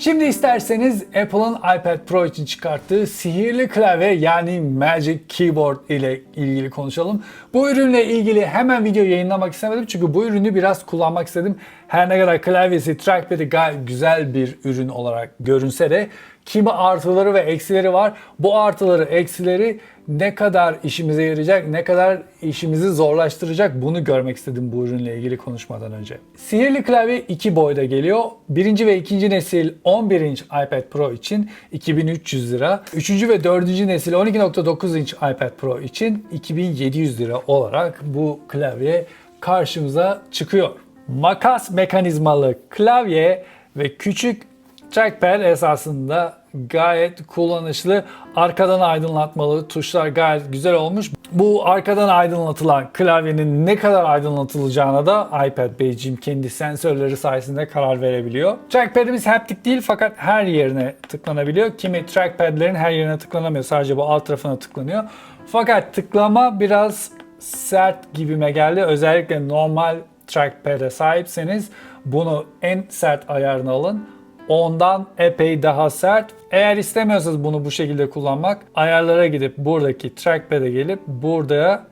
Şimdi isterseniz Apple'ın iPad Pro için çıkarttığı sihirli klavye yani Magic Keyboard ile ilgili konuşalım. Bu ürünle ilgili hemen video yayınlamak istemedim çünkü bu ürünü biraz kullanmak istedim. Her ne kadar klavyesi, trackpad'i gayet güzel bir ürün olarak görünse de kimi artıları ve eksileri var. Bu artıları, eksileri ne kadar işimize yarayacak, ne kadar işimizi zorlaştıracak bunu görmek istedim bu ürünle ilgili konuşmadan önce. Sihirli klavye iki boyda geliyor. Birinci ve ikinci nesil 11 inç iPad Pro için 2300 lira. Üçüncü ve dördüncü nesil 12.9 inç iPad Pro için 2700 lira olarak bu klavye karşımıza çıkıyor. Makas mekanizmalı klavye ve küçük trackpad esasında gayet kullanışlı. Arkadan aydınlatmalı tuşlar gayet güzel olmuş. Bu arkadan aydınlatılan klavyenin ne kadar aydınlatılacağına da iPad Beyciğim kendi sensörleri sayesinde karar verebiliyor. Trackpad'imiz haptik değil fakat her yerine tıklanabiliyor. Kimi trackpad'lerin her yerine tıklanamıyor. Sadece bu alt tarafına tıklanıyor. Fakat tıklama biraz sert gibime geldi. Özellikle normal trackpad'e sahipseniz bunu en sert ayarını alın ondan epey daha sert. Eğer istemiyorsanız bunu bu şekilde kullanmak ayarlara gidip buradaki trackpad'e gelip burada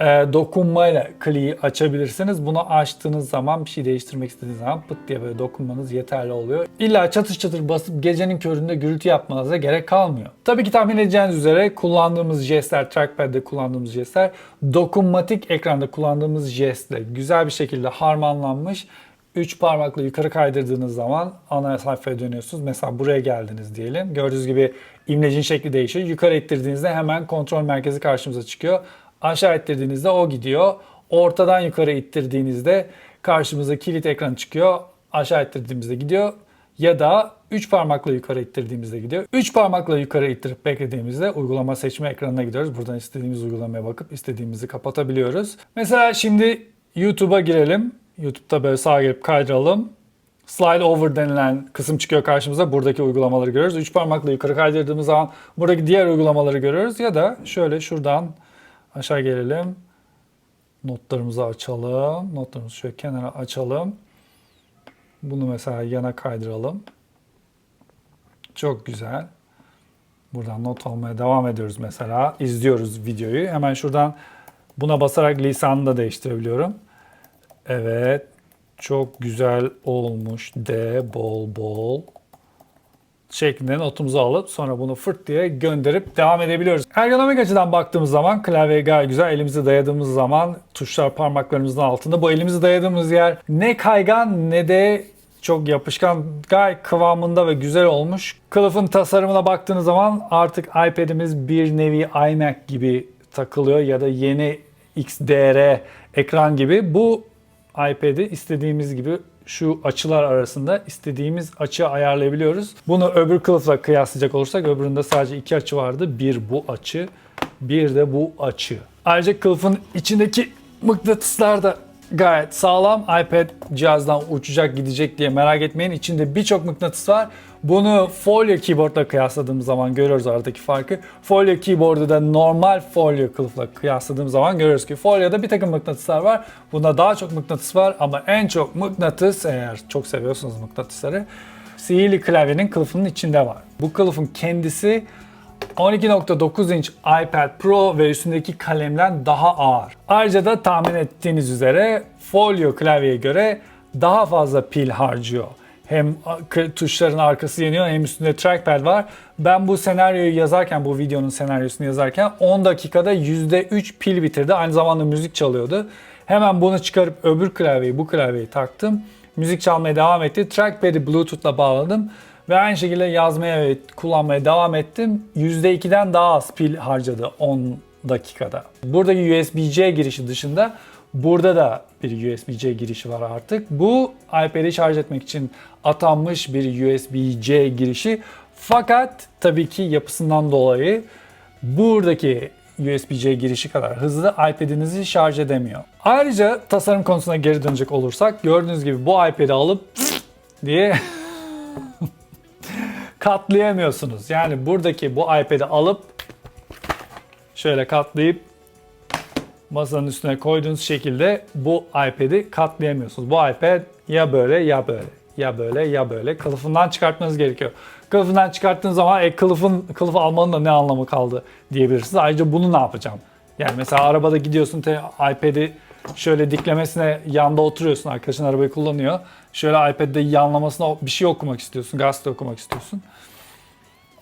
e, dokunmayla kliği açabilirsiniz. Bunu açtığınız zaman bir şey değiştirmek istediğiniz zaman pıt diye böyle dokunmanız yeterli oluyor. İlla çatır çatır basıp gecenin köründe gürültü yapmanıza gerek kalmıyor. Tabii ki tahmin edeceğiniz üzere kullandığımız jestler, trackpad'de kullandığımız jestler dokunmatik ekranda kullandığımız jestle güzel bir şekilde harmanlanmış 3 parmakla yukarı kaydırdığınız zaman ana sayfaya dönüyorsunuz. Mesela buraya geldiniz diyelim. Gördüğünüz gibi imlecin şekli değişiyor. Yukarı ittirdiğinizde hemen kontrol merkezi karşımıza çıkıyor. Aşağı ittirdiğinizde o gidiyor. Ortadan yukarı ittirdiğinizde karşımıza kilit ekranı çıkıyor. Aşağı ittirdiğimizde gidiyor. Ya da 3 parmakla yukarı ittirdiğimizde gidiyor. 3 parmakla yukarı ittirip beklediğimizde uygulama seçme ekranına gidiyoruz. Buradan istediğimiz uygulamaya bakıp istediğimizi kapatabiliyoruz. Mesela şimdi YouTube'a girelim. YouTube'da böyle sağa gelip kaydıralım. Slide over denilen kısım çıkıyor karşımıza. Buradaki uygulamaları görüyoruz. Üç parmakla yukarı kaydırdığımız zaman buradaki diğer uygulamaları görüyoruz. Ya da şöyle şuradan aşağı gelelim. Notlarımızı açalım. Notlarımızı şöyle kenara açalım. Bunu mesela yana kaydıralım. Çok güzel. Buradan not almaya devam ediyoruz mesela. İzliyoruz videoyu. Hemen şuradan buna basarak lisanını da değiştirebiliyorum. Evet. Çok güzel olmuş. D bol bol şeklinde notumuzu alıp sonra bunu fırt diye gönderip devam edebiliyoruz. Ergonomik açıdan baktığımız zaman klavye gayet güzel. Elimizi dayadığımız zaman tuşlar parmaklarımızın altında. Bu elimizi dayadığımız yer ne kaygan ne de çok yapışkan gayet kıvamında ve güzel olmuş. Kılıfın tasarımına baktığınız zaman artık iPad'imiz bir nevi iMac gibi takılıyor ya da yeni XDR ekran gibi. Bu iPad'i istediğimiz gibi şu açılar arasında istediğimiz açı ayarlayabiliyoruz. Bunu öbür kılıfla kıyaslayacak olursak öbüründe sadece iki açı vardı. Bir bu açı, bir de bu açı. Ayrıca kılıfın içindeki mıknatıslar da gayet sağlam. iPad cihazdan uçacak gidecek diye merak etmeyin. İçinde birçok mıknatıs var. Bunu Folio keyboardla kıyasladığımız zaman görüyoruz aradaki farkı. Folio keyboard'u da normal Folio kılıfla kıyasladığımız zaman görüyoruz ki Folio'da bir takım mıknatıslar var. Bunda daha çok mıknatıs var ama en çok mıknatıs eğer çok seviyorsanız mıknatısları sihirli klavyenin kılıfının içinde var. Bu kılıfın kendisi 12.9 inç iPad Pro ve üstündeki kalemden daha ağır. Ayrıca da tahmin ettiğiniz üzere Folio klavyeye göre daha fazla pil harcıyor. Hem tuşların arkası yanıyor hem üstünde trackpad var. Ben bu senaryoyu yazarken, bu videonun senaryosunu yazarken 10 dakikada %3 pil bitirdi. Aynı zamanda müzik çalıyordu. Hemen bunu çıkarıp öbür klavyeyi, bu klavyeyi taktım. Müzik çalmaya devam etti. Trackpad'i Bluetooth'la bağladım. Ve aynı şekilde yazmaya ve kullanmaya devam ettim. %2'den daha az pil harcadı 10 dakikada. Buradaki USB-C girişi dışında burada da bir USB-C girişi var artık. Bu iPad'i şarj etmek için atanmış bir USB-C girişi. Fakat tabii ki yapısından dolayı buradaki USB-C girişi kadar hızlı iPad'inizi şarj edemiyor. Ayrıca tasarım konusuna geri dönecek olursak gördüğünüz gibi bu iPad'i alıp diye katlayamıyorsunuz. Yani buradaki bu iPad'i alıp şöyle katlayıp masanın üstüne koyduğunuz şekilde bu iPad'i katlayamıyorsunuz. Bu iPad ya böyle ya böyle. ya böyle ya böyle kılıfından çıkartmanız gerekiyor. Kılıfından çıkarttığınız zaman e, kılıfın kılıfı almanın da ne anlamı kaldı diyebilirsiniz. Ayrıca bunu ne yapacağım? Yani mesela arabada gidiyorsun te, iPad'i şöyle diklemesine yanda oturuyorsun. Arkadaşın arabayı kullanıyor. Şöyle iPad'de yanlamasına bir şey okumak istiyorsun. Gazete okumak istiyorsun.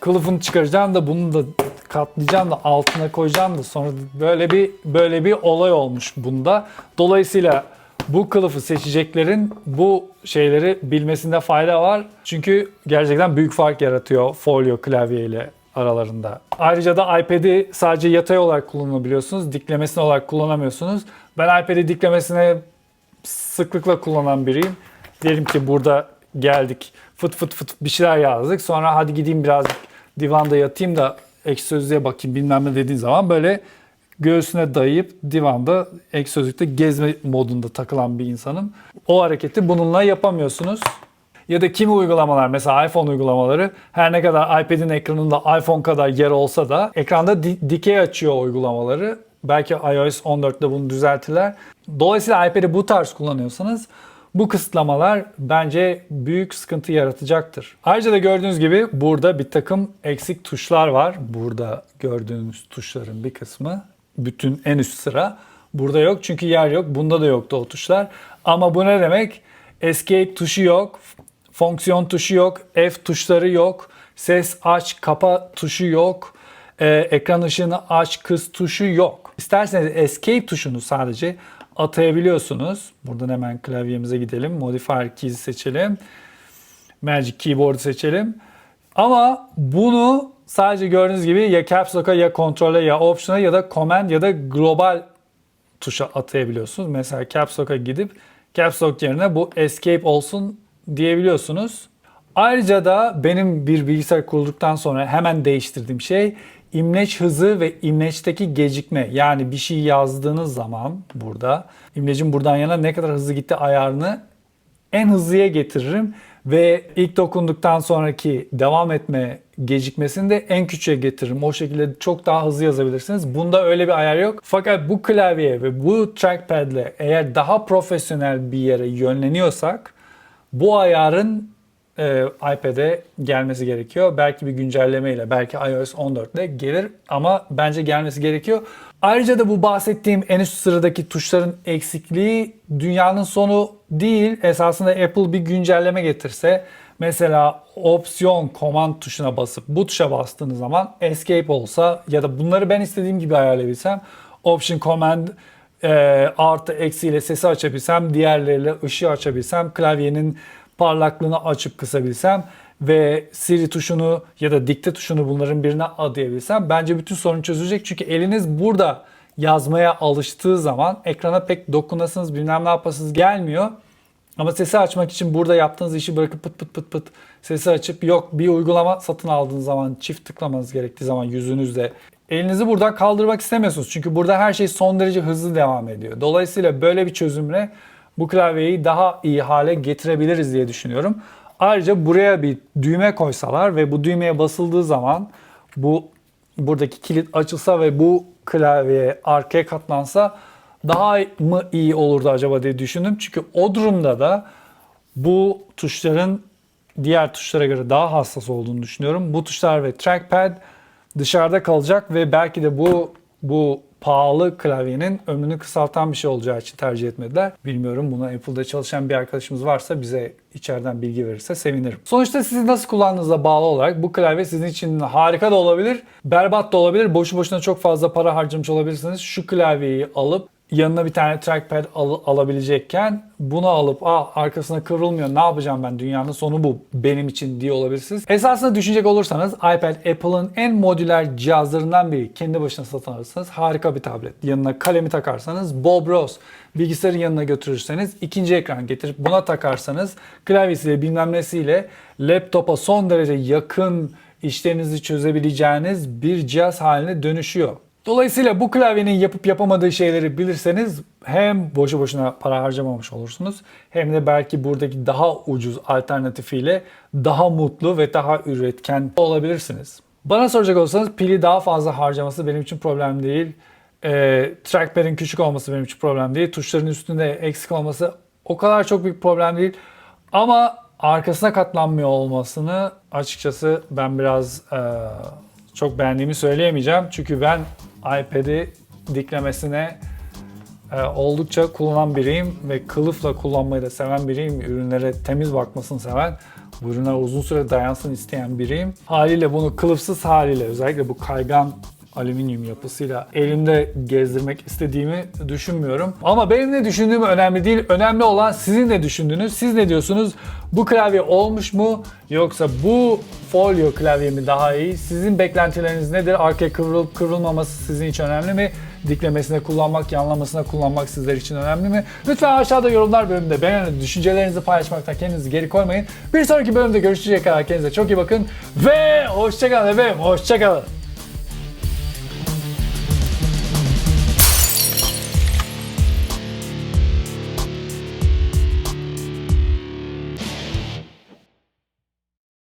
Kılıfını çıkaracaksın da bunu da katlayacaksın da altına koyacaksın da sonra böyle bir böyle bir olay olmuş bunda. Dolayısıyla bu kılıfı seçeceklerin bu şeyleri bilmesinde fayda var. Çünkü gerçekten büyük fark yaratıyor folyo klavye ile aralarında. Ayrıca da iPad'i sadece yatay olarak kullanabiliyorsunuz. Diklemesine olarak kullanamıyorsunuz. Ben iPad'i diklemesine sıklıkla kullanan biriyim. Diyelim ki burada geldik fıt fıt fıt bir şeyler yazdık. Sonra hadi gideyim birazcık divanda yatayım da ek sözlüğe bakayım bilmem ne dediğin zaman böyle göğsüne dayayıp divanda ek sözlükte gezme modunda takılan bir insanım. O hareketi bununla yapamıyorsunuz. Ya da kimi uygulamalar mesela iPhone uygulamaları her ne kadar iPad'in ekranında iPhone kadar yer olsa da ekranda di- dikey açıyor uygulamaları. Belki iOS 14'te bunu düzeltirler. Dolayısıyla iPad'i bu tarz kullanıyorsanız bu kısıtlamalar bence büyük sıkıntı yaratacaktır. Ayrıca da gördüğünüz gibi burada bir takım eksik tuşlar var. Burada gördüğünüz tuşların bir kısmı bütün en üst sıra. Burada yok çünkü yer yok. Bunda da yoktu o tuşlar. Ama bu ne demek? Escape tuşu yok. Fonksiyon tuşu yok. F tuşları yok. Ses aç kapa tuşu yok. Ee, ekran ışığını aç kıs tuşu yok. İsterseniz Escape tuşunu sadece atayabiliyorsunuz. Buradan hemen klavyemize gidelim. Modifier Keys'i seçelim. Magic Keyboard'u seçelim. Ama bunu sadece gördüğünüz gibi ya Caps Lock'a ya Control'e ya Option'a ya da Command ya da Global tuşa atayabiliyorsunuz. Mesela Caps Lock'a gidip Caps Lock yerine bu Escape olsun diyebiliyorsunuz. Ayrıca da benim bir bilgisayar kurulduktan sonra hemen değiştirdiğim şey imleç hızı ve imleçteki gecikme. Yani bir şey yazdığınız zaman burada imlecin buradan yana ne kadar hızlı gitti ayarını en hızlıya getiririm ve ilk dokunduktan sonraki devam etme gecikmesini de en küçüğe getiririm. O şekilde çok daha hızlı yazabilirsiniz. Bunda öyle bir ayar yok. Fakat bu klavye ve bu trackpad ile eğer daha profesyonel bir yere yönleniyorsak bu ayarın e, iPad'e gelmesi gerekiyor. Belki bir güncellemeyle, belki iOS 14 ile gelir ama bence gelmesi gerekiyor. Ayrıca da bu bahsettiğim en üst sıradaki tuşların eksikliği dünyanın sonu değil. Esasında Apple bir güncelleme getirse mesela opsiyon command tuşuna basıp bu tuşa bastığınız zaman escape olsa ya da bunları ben istediğim gibi ayarlayabilsem option command e, artı eksiyle sesi açabilsem, diğerleriyle ışığı açabilsem, klavyenin parlaklığını açıp kısabilsem ve Siri tuşunu ya da dikte tuşunu bunların birine adayabilsem bence bütün sorun çözülecek. Çünkü eliniz burada yazmaya alıştığı zaman ekrana pek dokunasınız bilmem ne yapasınız gelmiyor. Ama sesi açmak için burada yaptığınız işi bırakıp pıt pıt pıt pıt sesi açıp yok bir uygulama satın aldığınız zaman çift tıklamanız gerektiği zaman yüzünüzle elinizi buradan kaldırmak istemiyorsunuz. Çünkü burada her şey son derece hızlı devam ediyor. Dolayısıyla böyle bir çözümle bu klavyeyi daha iyi hale getirebiliriz diye düşünüyorum. Ayrıca buraya bir düğme koysalar ve bu düğmeye basıldığı zaman bu buradaki kilit açılsa ve bu klavye arkaya katlansa daha mı iyi olurdu acaba diye düşündüm. Çünkü o durumda da bu tuşların diğer tuşlara göre daha hassas olduğunu düşünüyorum. Bu tuşlar ve trackpad dışarıda kalacak ve belki de bu bu pahalı klavyenin ömrünü kısaltan bir şey olacağı için tercih etmediler. Bilmiyorum buna Apple'da çalışan bir arkadaşımız varsa bize içeriden bilgi verirse sevinirim. Sonuçta siz nasıl kullandığınıza bağlı olarak bu klavye sizin için harika da olabilir, berbat da olabilir. Boşu boşuna çok fazla para harcamış olabilirsiniz. Şu klavyeyi alıp yanına bir tane trackpad al- alabilecekken bunu alıp ah arkasına kıvrılmıyor ne yapacağım ben dünyanın sonu bu benim için diye olabilirsiniz. Esasında düşünecek olursanız iPad Apple'ın en modüler cihazlarından biri. Kendi başına satın alırsanız harika bir tablet. Yanına kalemi takarsanız Bob Ross. Bilgisayarın yanına götürürseniz ikinci ekran getirip buna takarsanız klavyesiyle bilmem nesiyle laptopa son derece yakın işlerinizi çözebileceğiniz bir cihaz haline dönüşüyor. Dolayısıyla bu klavyenin yapıp yapamadığı şeyleri bilirseniz hem boşu boşuna para harcamamış olursunuz hem de belki buradaki daha ucuz alternatifiyle daha mutlu ve daha üretken olabilirsiniz. Bana soracak olursanız pili daha fazla harcaması benim için problem değil. Ee, trackpad'in küçük olması benim için problem değil. Tuşların üstünde eksik olması o kadar çok büyük problem değil. Ama arkasına katlanmıyor olmasını açıkçası ben biraz e, çok beğendiğimi söyleyemeyeceğim. Çünkü ben iPad'i diklemesine e, oldukça kullanan biriyim ve kılıfla kullanmayı da seven biriyim. Ürünlere temiz bakmasını seven, bu ürünler uzun süre dayansın isteyen biriyim. Haliyle bunu kılıfsız haliyle özellikle bu kaygan alüminyum yapısıyla elimde gezdirmek istediğimi düşünmüyorum. Ama benim ne düşündüğüm önemli değil. Önemli olan sizin ne düşündüğünüz. Siz ne diyorsunuz? Bu klavye olmuş mu? Yoksa bu folyo klavye mi daha iyi? Sizin beklentileriniz nedir? Arkaya kıvrılıp kıvrılmaması sizin için önemli mi? Diklemesine kullanmak, yanlamasına kullanmak sizler için önemli mi? Lütfen aşağıda yorumlar bölümünde beğenin, düşüncelerinizi paylaşmaktan kendinizi geri koymayın. Bir sonraki bölümde görüşecek kadar kendinize çok iyi bakın ve hoşçakalın efendim, hoşçakalın.